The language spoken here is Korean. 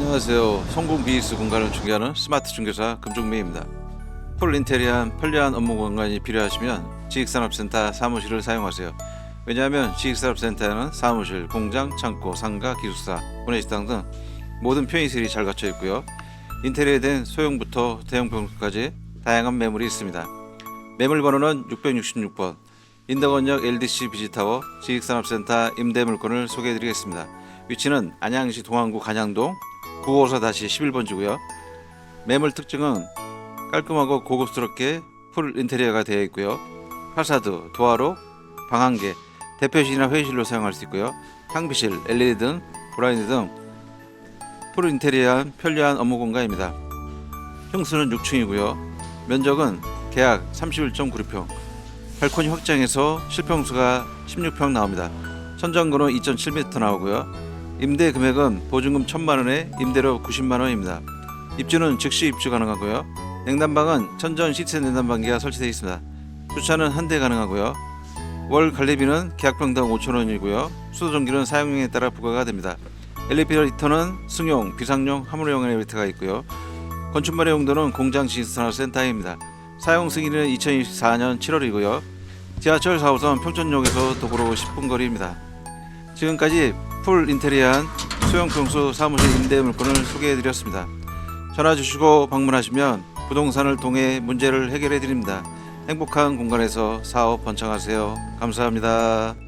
안녕하세요. 성공 비즈니스 공간을 중개하는 스마트 중개사 금종미입니다. 풀 인테리어한 편리한 업무 공간이 필요하시면 지식산업센터 사무실을 사용하세요. 왜냐하면 지식산업센터에는 사무실, 공장, 창고, 상가, 기숙사, 구내식당 등 모든 편의시설이 잘 갖춰 있고요. 인테리어에 된 소형부터 대형 병까지 다양한 매물이 있습니다. 매물 번호는 666번 인덕원역 LDC 비지타워 지식산업센터 임대 물건을 소개해드리겠습니다. 위치는 안양시 동안구 간양동 954-11번지고요. 매물 특징은 깔끔하고 고급스럽게 풀 인테리어가 되어 있고요. 파사드, 도화로, 방한개, 대표실이나 회의실로 사용할 수 있고요. 탕비실, LED 등, 브라인드 등 풀 인테리어한 편리한 업무 공간입니다. 평수는 6층이고요. 면적은 계약 31.96평, 발코니 확장해서 실평수가 16평 나옵니다. 천장고는 2.7m 나오고요. 임대 금액은 보증금 1천만 원에 임대료 90만 원입니다. 입주는 즉시 입주 가능하고요. 냉난방은 천전 시트 냉난방기가 설치되어 있습니다. 주차는 한 대 가능하고요. 월 관리비는 계약평당 5천 원이고요. 수도전기는 사용량에 따라 부과가 됩니다. 엘리베이터는 승용, 비상용, 화물용 엘리베이터가 있고요. 건축물의 용도는 공장 지식산업센터입니다. 사용 승인은 2024년 7월이고요. 지하철 4호선 평촌역에서 도보로 10분 거리입니다. 지금까지 풀 인테리어한 소형 평수 사무실 임대 물건을 소개해 드렸습니다. 전화 주시고 방문하시면 부동산을 통해 문제를 해결해 드립니다. 행복한 공간에서 사업 번창하세요. 감사합니다.